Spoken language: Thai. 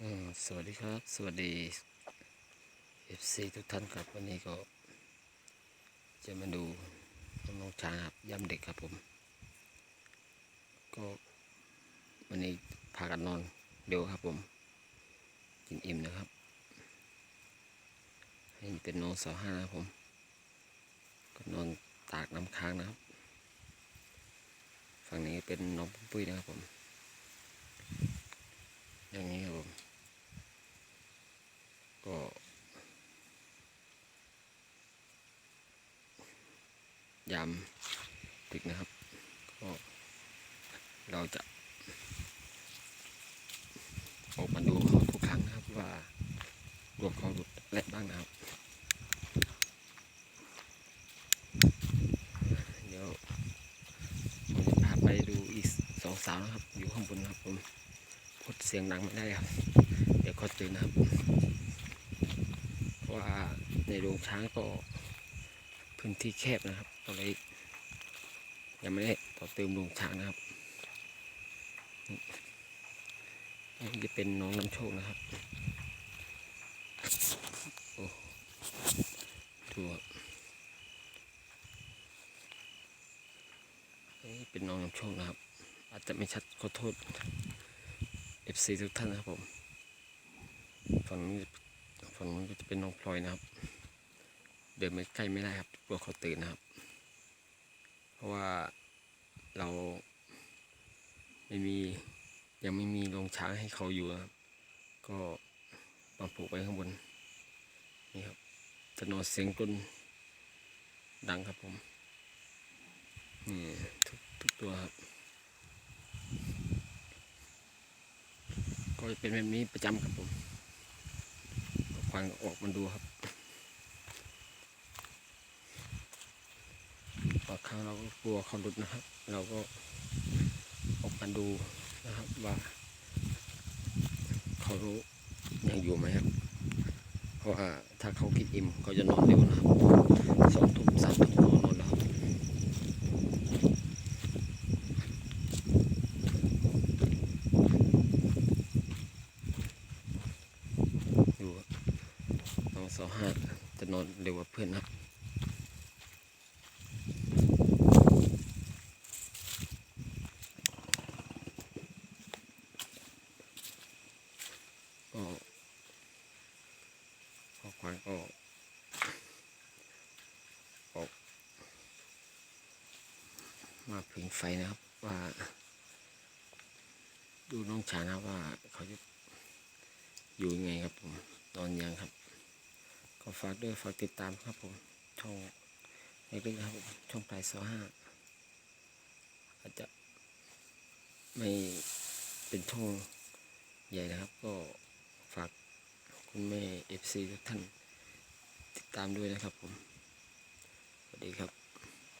สวัสดีครับ สวัสดี FC ทุกท่านครับ วันนี้ก็ จะมาดูน้องช้างครับย่ำเด็กครับผม ก็วันนี้พากันนอนเร็วครับผม กินอิ่มนะครับ ให้เป็นน้องสาวห้านะครับผม ก็นอนตากน้ำค้างนะครับ ฝั่งนี้เป็นน้องปุ้ยนะครับผม อย่างนี้ครับผม ก็ ยามดึกนะครับก็เราจะออกมาดูเขาทุกครั้งนะครับว่ารวมเขาหลุดและบ้างนะครับเดี๋ยวผมจะพาไปดูอีกสองสาวนะครับ อยู่ข้างบนนะครับผมพูดเสียงดังไม่ได้ครับ เดี๋ยวเขาตื่นนะครับ เพราะว่าในโรงช้างก็ พื้นที่แคบนะครับก็เลยยังไม่ได้ต่อเติมโรงช้างนะครับนี่จะเป็นน้องน้ำโชคนะครับโอ้ดูครับนี่เป็นน้องน้ำโชคนะครับ อาจจะไม่ชัดขอโทษ FC ทุกท่านนะครับผม ฝั่งนี้ฝั่งนู้นก็จะเป็นน้องพลอยนะครับ เดินไม่ใกล้ไม่ได้ครับกลัวเขาตื่นนะครับ เพราะว่าเรา ไม่มียังไม่มีโรงช้างให้เขาอยู่ครับ ก็มาปลูกไว้ข้างบนนี่ครับจะนอนเสียงกลนดังครับผมนี่ทุกทุกตัวครับ ก็จะเป็นแบบนี้ประจำครับผมควันออกมาดูครับ บางครั้งเราก็กลัวเขาหลุดนะครับ เราก็ออกมาดูนะครับว่า เขารู้ยังอยู่ไหมครับ เพราะว่าถ้าเขากินอิ่มเขาจะนอนเร็วนะครับสองทุ่มสามทุ่มนอนแล้วครับอยู่น้องสองห้าจะนอนเร็วกว่าเพื่อนนะครับ ก็ข้อความก็ออกมาผิงไฟนะครับว่า ดูน้องชานะครับว่าเขาจะอยู่ยังไงครับผมนอนยังครับ ก็ฝากด้วยฝากติดตามครับผมช่องเล็กๆครับผมช่องปลายซอห้าอาจจะไม่เป็นช่องใหญ่นะครับก็ ฝากคุณแม่เอฟซีทุกท่านติดตามด้วยนะครับผม สวัสดีครับ